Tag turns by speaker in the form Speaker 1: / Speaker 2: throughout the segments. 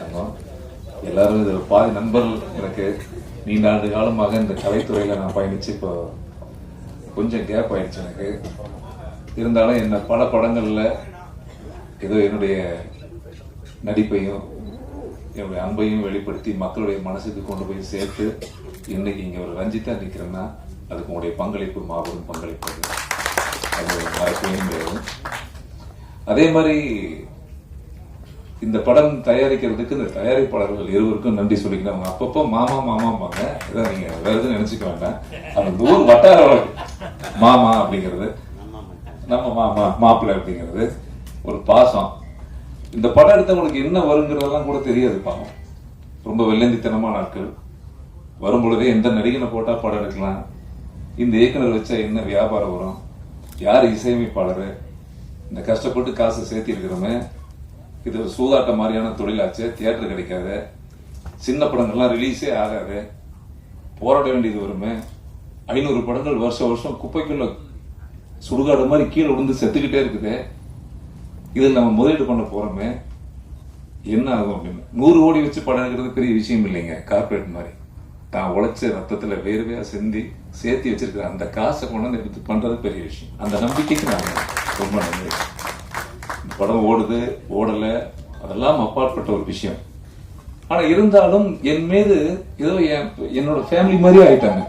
Speaker 1: தங்கம் எல்லாரும் இது பாதி நண்பர்கள் எனக்கு நீண்ட ஆண்டு காலமாக இந்த கலைத்துறையில் நான் பயணித்து இப்போ கொஞ்சம் கேப் ஆயிடுச்சு எனக்கு. இருந்தாலும் என்ன பல படங்களில் ஏதோ என்னுடைய நடிப்பையும் என்னுடைய அன்பையும் வெளிப்படுத்தி மக்களுடைய மனசுக்கு கொண்டு போய் சேர்த்து இன்னைக்கு இங்கே ஒரு ரஞ்சித்தா நிற்கிறேன்னா அதுக்கு உங்களுடைய பங்களிப்பு மாபெரும் பங்களிப்பு. அது மறக்கவே முடியாது. அதே மாதிரி இந்த படம் தயாரிக்கிறதுக்கு இந்த தயாரிப்பாளர்கள் இருவருக்கும் நன்றி சொல்லிக்கணும். அவங்க அப்பப்போ மாமா மாமாம்பாங்க. இதை நீங்க வேற எதுவும் நினைச்சுக்க வேண்டாம். அந்த ஊர் வட்டார வழக்கு. மாமா அப்படிங்கிறது. நம்ம மாமா மாப்பிள்ளை அப்படிங்கிறது ஒரு பாசம். இந்த படம் எடுத்தவங்களுக்கு என்ன வருங்கிறதெல்லாம் கூட தெரியாது பாவம். ரொம்ப வெள்ளந்தித்தனமான நாட்கள் வரும் பொழுதே எந்த நடிகனை போட்டா படம் எடுக்கலாம்? இந்த இயக்குனர் வச்சா என்ன வியாபாரம் வரும்? யார் இசையமைப்பாளர்? இந்த கஷ்டப்பட்டு காசு சேர்த்திருக்கிறோமே இது சூதாட்ட மாதிரியான தொழிலாச்சு தியேட்டர் கிடைக்காது. சின்ன படங்கள்லாம் ரிலீஸே ஆகாது. போராட வேண்டியது வருமே. ஐநூறு படங்கள் வருஷம் வருஷம் குப்பைக்குள்ள சுடுகாடு மாதிரி கீழே விழுந்து செத்துக்கிட்டே இருக்குது. இதில் நம்ம முதலீடு பண்ண போகிறோமே என்ன ஆகும் அப்படின்னு. நூறு கோடி வச்சு படம் எடுக்கிறது பெரிய விஷயம் இல்லைங்க கார்பரேட் மாதிரி. தான் உழைச்ச ரத்தத்தில் வேர்வையாக சிந்தி சேர்த்து வச்சிருக்கிற அந்த காசை கொண்டு வந்து எடுத்து பண்ணுறது பெரிய விஷயம். அந்த நம்பிக்கைக்கு நான் ரொம்ப நன்றி. படம் ஓடுது ஓடல அதெல்லாம் அப்பாற்பட்ட ஒரு விஷயம். ஆனா இருந்தாலும் என் மீது ஏதோ என் என்னோட ஃபேமிலி மாதிரியே ஆயிட்டாங்க.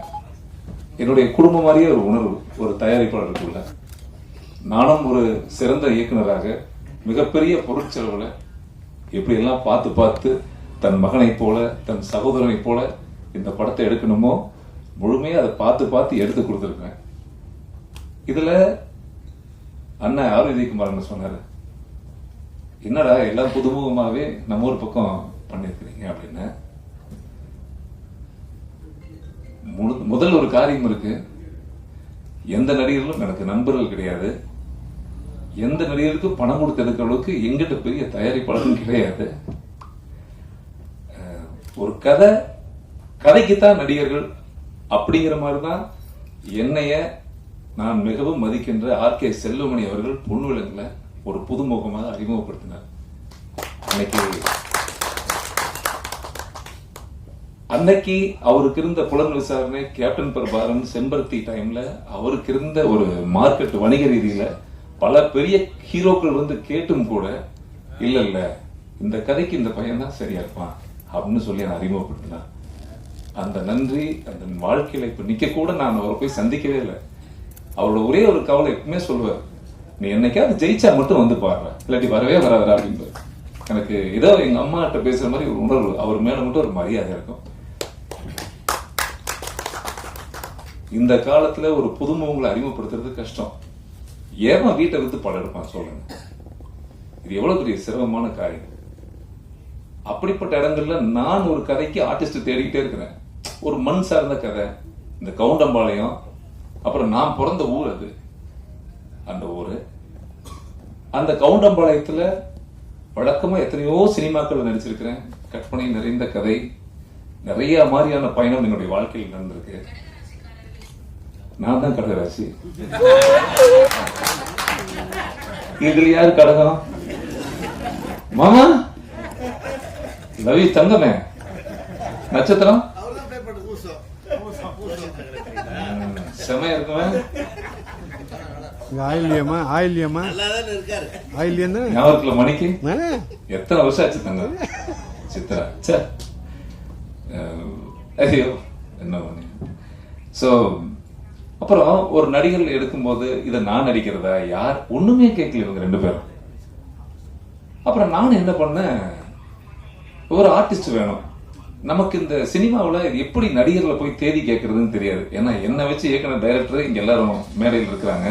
Speaker 1: என்னுடைய குடும்பம் மாதிரியே ஒரு உணர்வு ஒரு தயாரிப்பாளருக்குள்ள நானும் ஒரு சிறந்த இயக்குனராக மிகப்பெரிய பொருட்செலவுல எப்படியெல்லாம் பார்த்து பார்த்து தன் மகனைப் போல தன் சகோதரனைப் போல இந்த படத்தை எடுக்கணுமோ முழுமையாக அதை பார்த்து பார்த்து எடுத்து கொடுத்துருக்கேன் இதுல அண்ணன் ஆரோக்கிய குமார் சொன்னாரு? என்னடா எல்லாம் புதுமுகமாவே நம்ம ஒரு பக்கம் பண்ணிருக்கிறீங்க அப்படின்னு. முழு- முதல் ஒரு காரியம் இருக்கு. எந்த நடிகர்களும் எனக்கு நண்பர்கள் கிடையாது. எந்த நடிகருக்கும் பணம் கொடுத்து எடுக்கிற அளவுக்கு எங்கிட்ட பெரிய தயாரிப்பாளரும் கிடையாது. ஒரு கதை கதைக்குத்தான் நடிகர்கள் அப்படிங்கிற மாதிரி தான் என்னைய நான் மிகவும் மதிக்கின்ற ஆர் கே செல்வமணி அவர்கள் பொன்விலங்குல ஒரு புதுமுகமாக அறிமுகப்படுத்தினார். அன்னைக்கு அன்னைக்கு அவருக்கு இருந்த புலன் விசாரணை கேப்டன் பிரபாரன் செம்பருத்தி டைம்ல அவருக்கு இருந்த ஒரு மார்க்கெட் வணிக ரீதியில பல பெரிய ஹீரோக்கள் வந்து கேட்டும் கூட இல்ல இல்ல இந்த கதைக்கு இந்த பையன் தான் சரியா இருப்பான் அப்படின்னு சொல்லி நான் அறிமுகப்படுத்தினான் அந்த நன்றி அந்த வாழ்க்கையில இப்ப நிக்க கூட நான் அவரை போய் சந்திக்கவே இல்லை. அவரோட ஒரே ஒரு கவலை எப்பவுமே சொல்லுவார் நீ என்னைக்காவது ஜெயிச்சா மட்டும் வந்து பாடுற இல்லாட்டி வரவே வராதரா அப்படின்னு எனக்கு ஏதோ எங்க அம்மா கிட்ட பேசுற மாதிரி ஒரு உணர்வு அவர் மேல மட்டும் ஒரு மரியாதை இருக்கும். இந்த காலத்துல ஒரு புதுமுகங்களை அறிமுகப்படுத்துறது கஷ்டம். ஏமா வீட்டை வித்து படம் எடுப்பான் சொல்லுங்க. இது எவ்வளவு பெரிய சிரமமான காரியம். அப்படிப்பட்ட இடங்கள்ல நான் ஒரு கதைக்கு ஆர்டிஸ்ட் தேடிக்கிட்டே இருக்கிறேன். ஒரு மண் சார்ந்த கதை. இந்த கவுண்டம்பாளையம். அப்புறம் நான் பிறந்த ஊர் அது. அந்த ஊரு. அந்த கவுண்டம்பாளையத்துல வழக்கமா எத்தனையோ சினிமாக்கள் நடிச்சிருக்கிறேன். கற்பனை நிறைந்த கதை. நிறைய மாதிரியான பயணம் என்னுடைய வாழ்க்கையில் நடந்திருக்கு. நான் தான் கடகராசி. இதுல யாரு கடகம்? மாமா? லவி தங்கமே? நட்சத்திரம்? செமையா இருக்குமே.
Speaker 2: இங்க ஆயில்யமா? ஆயில்யமா? ஆயில்யம் தானே
Speaker 1: ஞாபகத்துல மணிக்கு? எத்தனை வருஷம் ஆச்சு தங்க? சித்ரா அஹ், ஐயோ என்ன பண்ணி? ஸோ அப்புறம் ஒரு நடிகர்கள் எடுக்கும்போது இதை நான் நடிக்கிறதா? யார்? ஒண்ணுமே கேட்கல இவங்க ரெண்டு பேரும். அப்புறம் நான் என்ன பண்ணேன்? ஒரு ஆர்டிஸ்ட் வேணும். நமக்கு இந்த சினிமாவில் இது எப்படி நடிகர்களை போய் தேடி கேட்கறதுன்னு தெரியாது. ஏன்னா என்னை வச்சு இயக்குனர் டைரக்டர் இங்க எல்லாரும் மேடையில் இருக்கிறாங்க.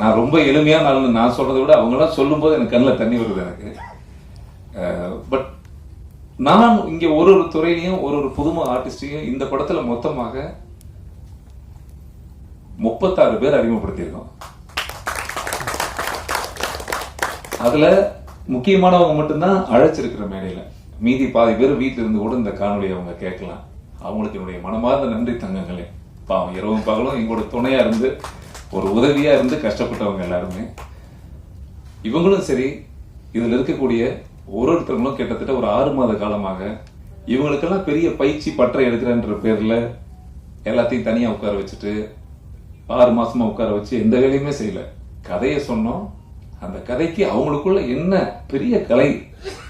Speaker 1: நான் ரொம்ப எளிமையான ஆளுன்னு நான் சொல்றதை விட அவங்களாம் சொல்லும்போது எனக்கு கண்ணில் தண்ணி வருது எனக்கு. பட் நான் இங்க ஒரு ஒரு துறையிலையும் ஒரு ஒரு புதுமை ஆர்டிஸ்டையும் இந்த படத்துல மொத்தமாக முப்பத்தாறு பேர் அறிமுகப்படுத்தியிருக்கோம் அதுல முக்கியமானவங்க மட்டும்தான் அழைச்சிருக்கிற மேடையில. மீதி பாதி பேர் வீட்டுல இருந்து கூட இந்த காணொலியை அவங்க கேட்கலாம். அவங்களுக்கு என்னுடைய மனமார்ந்த நன்றி தங்கங்களே. பாவம் இரவும் பகலும் எங்களோட துணையா இருந்து ஒரு உதவியா இருந்து கஷ்டப்பட்டவங்க எல்லாருமே இவங்களும் சரி இதுல இருக்கக்கூடிய ஒரு ஒருத்தவங்களும் கிட்டத்தட்ட ஒரு ஆறு மாத காலமாக இவங்களுக்கெல்லாம் பெரிய பயிற்சி பற்றை எடுக்கிறேன்ற பேர்ல எல்லாத்தையும் தனியா உட்கார வச்சுட்டு ஆறு மாசமா உட்கார வச்சு எந்த வேலையுமே செய்யல. கதையை சொன்னோம். அந்த கதைக்கு அவங்களுக்குள்ள என்ன பெரிய கலை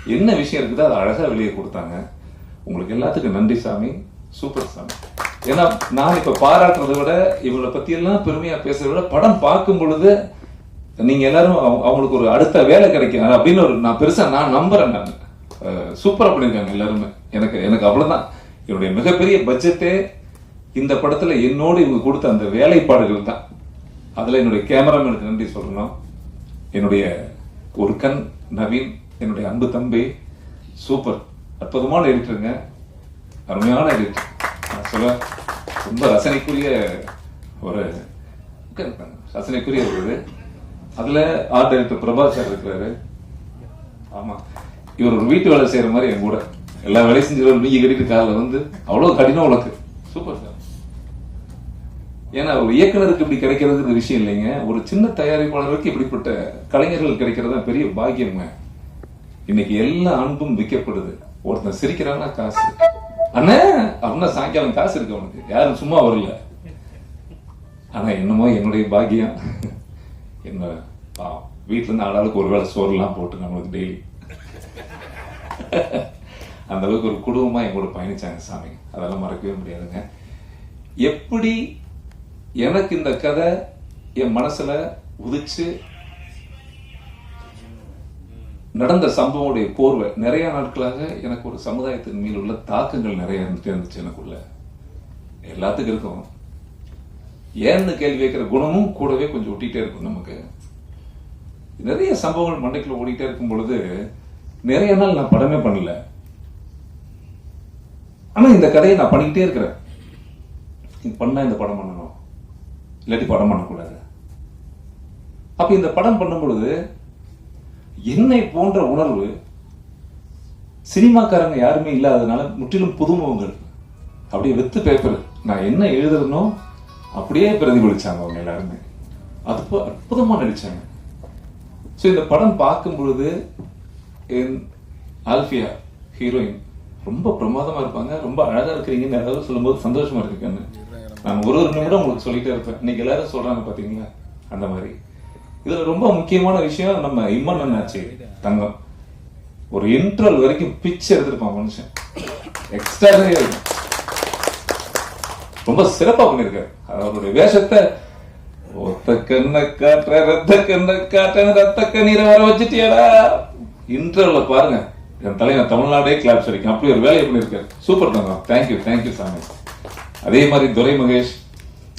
Speaker 1: என்ன விஷயம் இருக்குதோ அதை அழகா வெளியே கொடுத்தாங்க. உங்களுக்கு எல்லாத்துக்கும் நன்றி சாமி. சூப்பர் சாமி. ஏன்னா நான் இப்ப பாராட்டுறதை விட இவங்களை பத்தி எல்லாம் பெருமையா பேசுறத விட படம் பார்க்கும் பொழுது நீங்க எல்லாரும் அவங்க- அவங்களுக்கு ஒரு அடுத்த வேலை கிடைக்கும். அப்படின்னு ஒரு நான் பெருசா நான் நம்புறேன் நான். சூப்பரா பண்ணிருக்காங்க எல்லாருமே. எனக்கு எனக்கு அவ்வளவுதான். என்னுடைய மிகப்பெரிய பட்ஜெட்டே இந்த படத்துல என்னோடு இவங்க கொடுத்த அந்த வேலைப்பாடுகள் தான். அதுல என்னுடைய கேமராமேனுக்கு நன்றி சொல்லணும். என்னுடைய ஒரு கண் நவீன் என்னுடைய அன்பு தம்பி சூப்பர் அற்புதமான எடிட்டருங்க அருமையான எடிட்டர் சொல்ல ரொம்ப ரசனைக்குரிய ஒரு ரசனைக்குரிய ஒரு அதுல ஆர்ட் டைரக்டர் சார் இருக்கிறாரு. ஆமா. இவர் ஒரு வீட்டு வேலை செய்யற மாதிரி என் கூட. எல்லா வேலையும் செஞ்சு நீங்க கட்டிட்டு காலில் வந்து அவ்வளவு கடினம் உனக்கு. சூப்பர் சார் ஏன்னா ஒரு இயக்குனருக்கு இப்படி கிடைக்கிறதுங்கிற விஷயம் இல்லைங்க. ஒரு சின்ன தயாரிப்பாளருக்கு இப்படிப்பட்ட கலைஞர்கள் கிடைக்கிறது தான் பெரிய பாக்கியங்க. இன்னைக்கு எல்லா அன்பும் விற்கப்படுது. ஒருத்தன் சிரிக்கிறான்னா காசு. அண்ணே அப்படின்னா சாயங்காலம் காசு இருக்கு அவனுக்கு யாரும் சும்மா வரல. ஆனா என்னமோ என்னுடைய பாக்கியம். என்ன பாவம் வீட்டுல இருந்து ஆளாளுக்கு ஒரு வேளை சோறுலாம் போட்டு நம்மளுக்கு டெய்லி அந்த அளவுக்கு ஒரு குடும்பமா என் கூட பயணிச்சாங்க சாமி. அதெல்லாம் மறக்கவே முடியாதுங்க. எப்படி எனக்கு இந்த கதை என் மனசுல உதிச்சு நடந்த சம்பவங்களுடைய போர்வை நிறைய நாட்களாக எனக்கு ஒரு சமுதாயத்தின் மீது உள்ள தாக்கங்கள் நிறைய இருந்துட்டே இருந்துச்சு எனக்குள்ள. எல்லாத்துக்கும் இருக்கும். ஏன்னு கேள்வி வைக்கிற குணமும் கூடவே கொஞ்சம் ஒட்டிட்டே இருக்கும் நமக்கு. நிறைய சம்பவங்கள் மண்டைக்குள்ள ஓடிட்டே இருக்கும் பொழுது நிறைய நாள் நான் படமே பண்ணல. ஆனா இந்த கதையை நான் பண்ணிக்கிட்டே இருக்கிறேன். இது பண்ணால் இந்த படம் பண்ணணும். இல்லாட்டி படம் பண்ணக்கூடாது. அப்போ இந்த படம் பண்ணும் பொழுது என்னை போன்ற உணர்வு சினிமாக்காரங்க யாருமே இல்லாததுனால முற்றிலும் புதுமுகங்கள் அப்படியே வெத்து பேப்பர் நான் என்ன எழுதுறனோ அப்படியே பிரதிபலிச்சாங்க அவங்க எல்லாருமே. அது அற்புதமாக அற்புதமா நடிச்சாங்க. ஸோ இந்த படம் பார்க்கும் பொழுது என் ஆல்ஃபியா ஹீரோயின் ரொம்ப பிரமாதமா இருப்பாங்க. ரொம்ப அழகா இருக்கிறீங்கன்னு யாராவது சொல்லும்போது சந்தோஷமா இருக்குன்னு நான் ஒரு ஒரு நிமிடம் உங்களுக்கு சொல்லிட்டே இருப்பேன். இன்னைக்கு எல்லாரும் சொல்றாங்க பாத்தீங்களா? அந்த மாதிரி. இதுல ரொம்ப முக்கியமான விஷயம் நம்ம இம்மன் என்னாச்சு தங்கம். ஒரு இன்ட்ரல் வரைக்கும் பிச்சு எடுத்திருப்பான் மனுஷன். எக்ஸ்ட்ரா இருக்கும் ரொம்ப சிறப்பா பண்ணிருக்காரு. அவருடைய வேஷத்தை ஒத்த கண்ண காட்டுற ரத்த கண்ண காட்டுற ரத்த கண்ணீரை வர வச்சுட்டியடா. இன்டர்வல பாருங்க. என் தலைவர் தமிழ்நாடே கிளாப்ஸ் அடிக்கும். அப்படி ஒரு வேலையை பண்ணிருக்காரு. சூப்பர் தங்கம். தேங்க்யூ தேங்க்யூ சாமி. அதே மாதிரி துரை மகேஷ்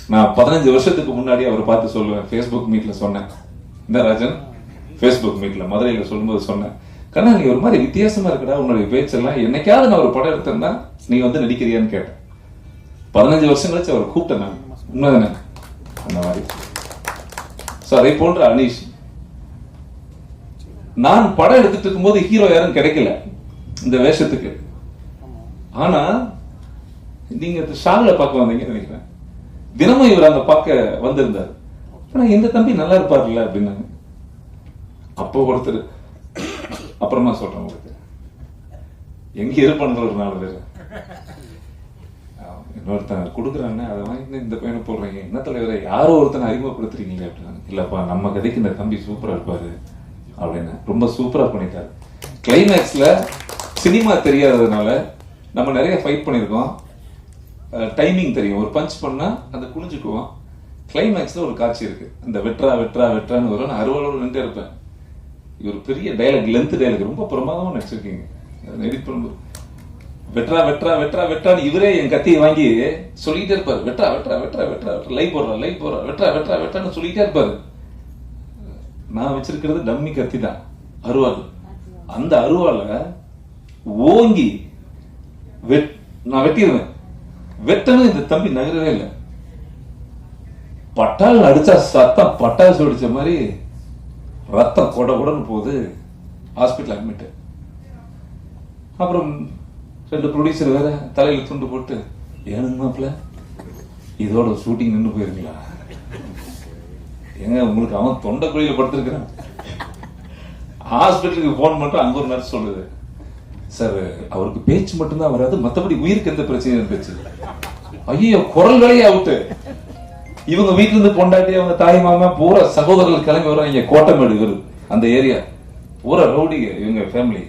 Speaker 1: நான் பதினஞ்சு வருஷத்துக்கு முன்னாடி அவரை பார்த்து சொல்லுவேன். ஃபேஸ்புக் மீட்ல சொன்னேன். இந்த ராஜன்? ஃபேஸ்புக் மீட்ல மதுரையில சொல்லும்போது சொன்னேன். கண்ணா நீ ஒரு மாதிரி வித்தியாசமா இருக்கடா உன்னுடைய பேச்செல்லாம். என்னைக்காவது நான் ஒரு படம் எடுத்தேன்னா நீ வந்து நடிக்கிறியான்னு கேட்டேன். பதினஞ்சு வருஷம் கழிச்சு அவர் கூப்பிட்டேன் நான். உண்மைதானே? அந்த மாதிரி. சோ அதே போன்ற அனீஷ். நான் படம் எடுத்துட்டு இருக்கும்போது ஹீரோ யாரும் கிடைக்கல. இந்த வேஷத்துக்கு. ஆனா நீங்க ஷால பார்க்க வந்தீங்கன்னு நினைக்கிறேன். தினமும் இவர் அங்க பார்க்க வந்திருந்தார். ஆனா இந்த தம்பி நல்லா இருப்பார்ல அப்படின்னாங்க. அப்போ ஒருத்தர் அப்புறமா சொல்றேன் உங்களுக்கு. எங்க இருப்பானுங்க ஒரு நாலு பேர் இன்னொருத்தன் கொடுக்குறான்னு அதை வாங்கி இந்த பையனை போடுறீங்க. என்ன தலைவரை யாரோ ஒருத்தனை அறிமுகப்படுத்துறீங்களே அப்படின்னா. இல்லப்பா நம்ம கதைக்கு இந்த தம்பி சூப்பரா இருப்பாரு அப்படின்னு. ரொம்ப சூப்பரா பண்ணிட்டாரு. கிளைமேக்ஸ்ல சினிமா தெரியாததுனால நம்ம நிறைய ஃபைட் பண்ணியிருக்கோம். டைமிங் தெரியும். ஒரு பஞ்ச் பண்ணா அந்த குனிஞ்சுக்குவோம். கிளைமேக்ஸ்ல ஒரு காட்சி இருக்கு. அந்த வெட்ரா வெட்ரா வெட்ரான்னு வரும். நான் அறுவலோடு நின்று இருப்பேன். ஒரு பெரிய டைலாக் லென்த் டைலாக் ரொம்ப பிரமாதமாக நடிச்சிருக்கீங்க. எடிட் பண்ணும்போது. வெட்ரா வெட்ரா வெட்ரா வெட்ரான்னு இவரே என் கத்தியை வாங்கி சொல்லிட்டே இருப்பாரு. வெட்ரா வெட்ரா வெட்ரா வெட்ரா வெட்ரா லை போடுறா லை போடுறா வெட்ரா வெட்ரா வெட்ரான்னு சொல்லிக்கிட்டே இருப்பாரு. நான் வச்சிருக்கிறது டம்மி கத்தி தான். அருவாள். அந்த அருவாளை ஓங்கி வெட் நான் வெட்டிடுவேன். வெட்டணும் இந்த தம்பி நகரவே இல்லை. பட்டால் அடிச்சா சத்தம் பட்டாசு அடிச்ச மாதிரி ரத்தம் கொட கொடன்னு போகுது ஹாஸ்பிட்டல் அட்மிட் அப்புறம் ரெண்டு ப்ரொடியூசர் வேற தலையில் துண்டு போட்டு ஏனுங்க மாப்பிள்ள இதோட ஷூட்டிங் நின்று போயிருங்களா? ஏங்க உங்களுக்கு அவன் தொண்டை குழியில் படுத்திருக்கிறான். ஹாஸ்பிட்டலுக்கு போன் மட்டும் அங்க ஒரு நர்ஸ் சொல்லுது. சார் அவருக்கு பேச்சு மட்டும்தான் வராது மத்தபடி உயிருக்கு எந்த பிரச்சனையும் இருந்துச்சு ஐயோ குரல் வேலையே அவுட்டு. இவங்க வீட்டுல இருந்து பொண்டாட்டி அவங்க தாய் மாமா பூரா சகோதரர்கள் கிளம்பி வரும் இங்க கோட்டமேடு இவரு அந்த ஏரியா. பூரா ரவுடிங்க இவங்க ஃபேமிலி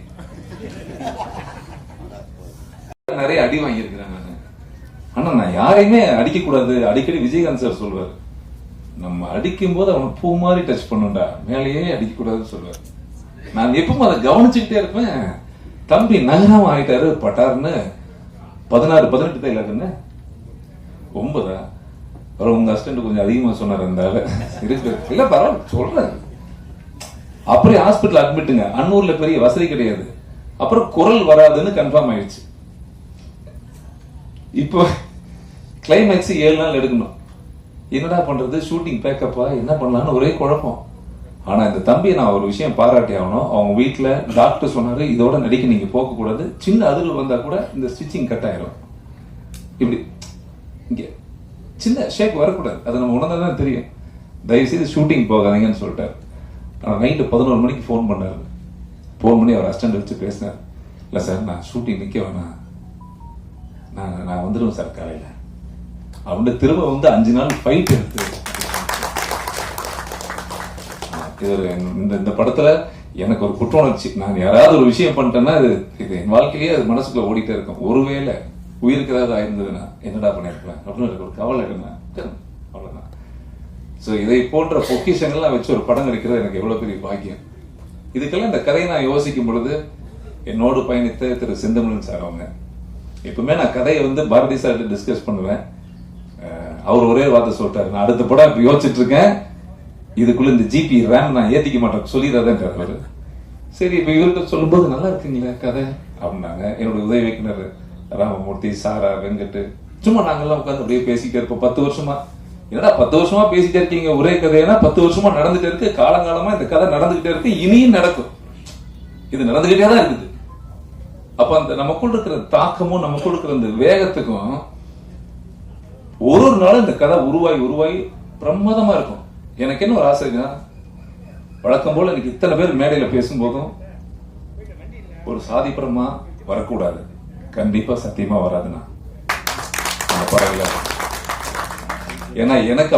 Speaker 1: நிறைய அடி வாங்கியிருக்கிறேன் நான். ஆனா நான் யாரையுமே அடிக்க கூடாது அடிக்கடி விஜயகாந்த் சார் சொல்வார். நம்ம அடிக்கும் போது அவனை பூ மாதிரி டச் பண்ணுண்டா மேலேயே அடிக்க கூடாதுன்னு சொல்வார். நான் எப்பவும் அதை கவனிச்சுக்கிட்டே இருப்பேன். தம்பி நகரம் ஆயிட்டாரு பட்டாருன்னு. பதினாறு பதினெட்டு தான் இல்லாதுன்னு ஒன்பதா? அப்புறம் உங்க ஹஸ்பண்ட் கொஞ்சம் அதிகமா சொன்னார் அந்த இல்லை இருக்கு. இல்ல பரவாயில்ல சொல்கிறேன் அப்படியே ஹாஸ்பிட்டல் அட்மிட்டுங்க அன்னூர்ல பெரிய வசதி கிடையாது. அப்புறம் குரல் வராதுன்னு கன்ஃபார்ம் ஆயிடுச்சு. இப்போ கிளைமேக்ஸ் ஏழு நாள் எடுக்கணும். என்னடா பண்றது? ஷூட்டிங் பேக்கப்பா என்ன பண்ணலாம்னு ஒரே குழப்பம். ஆனா இந்த தம்பியை நான் ஒரு விஷயம் பாராட்டி ஆகணும். அவங்க வீட்டில் டாக்டர் சொன்னாரு இதோட நடிக்க நீங்க போக கூடாது சின்ன அதிர்வு வந்தா கூட இந்த ஸ்டிச்சிங் கட் ஆயிரும். இப்படி இங்கே சின்ன ஷேக் வரக்கூடாது. அது நம்ம உணர்ந்தா தான் தெரியும். தயவு செய்து ஷூட்டிங் போகாதீங்கன்னு சொல்லிட்டாரு. ஆனால் நைட்டு பதினோரு மணிக்கு ஃபோன் பண்ணார். ஃபோன் பண்ணி அவர் அஸ்டண்ட் வச்சு பேசினார். இல்லை சார் நான் ஷூட்டிங் நிற்க வேணாம். நான் நான் வந்துடுவேன் சார் காலையில். அப்படின்னு திரும்ப வந்து அஞ்சு நாள் ஃபைட் எடுத்து இவர் இந்த இந்த படத்துல எனக்கு ஒரு குற்ற உணர்ச்சி நான் யாராவது ஒரு விஷயம் பண்ணிட்டேன்னா இது இது என் வாழ்க்கையிலேயே அது மனசுக்குள்ள ஓடிட்டே இருக்கும். ஒருவேளை உயிருக்கு ஏதாவது ஆயிருந்ததுன்னா என்னடா பண்ணியிருக்கேன்? அப்படின்னு எனக்கு ஒரு கவலை என்ன அவ்வளோதான் ஸோ இதை போன்ற பொக்கிஷங்கள்லாம் வச்சு ஒரு படம் எடுக்கிறது எனக்கு எவ்வளோ பெரிய பாக்கியம். இதுக்கெல்லாம் இந்த கதையை நான் யோசிக்கும் பொழுது என்னோடு பயணித்த திரு செந்தமிழன் சார் அவங்க. எப்பவுமே நான் கதையை வந்து பாரதி சார்கிட்ட டிஸ்கஸ் பண்ணுவேன். அவர் ஒரே வார்த்தை சொல்லிட்டாரு. நான் அடுத்த படம் இப்போ யோசிச்சுட்டு இருக்கேன் இதுக்குள்ள இந்த ஜிபி ரேம் நான் ஏற்றிக்க மாட்டேன் சொல்லிடாதான் அவர். சரி இப்போ இவர்கிட்ட சொல்லும்போது நல்லா இருக்குங்களே கதை? அப்படின்னாங்க. என்னோட உதவி வைக்கினர் ராமமூர்த்தி சாரா வெங்கட் சும்மா நாங்கெல்லாம் உட்காந்து அப்படியே பேசிக்கிட்டே இருப்போம். பத்து வருஷமா. என்னடா பத்து வருஷமா பேசிட்டே இருக்கீங்க? ஒரே கதைனா பத்து வருஷமா நடந்துட்டு இருக்கு. காலங்காலமா இந்த கதை நடந்துகிட்டே இருக்கு. இனியும் நடக்கும். இது நடந்துகிட்டே தான் இருக்குது. அப்ப அந்த நமக்குள் இருக்கிற தாக்கமும் நமக்குள் இருக்கிற அந்த வேகத்துக்கும் ஒரு ஒரு நாளும் இந்த கதை உருவாகி உருவாகி பிரமாதமா இருக்கும். எனக்கு என்ன ஒரு ஆசைன்னா வழக்கம் போல எனக்கு இத்தனை பேர் மேடையில பேசும்போதும் ஒரு சாதிப்புறமா வரக்கூடாது. கண்டிப்பா சத்தியமா வராதுண்ணா. பரவாயில்ல ஏன்னா எனக்கு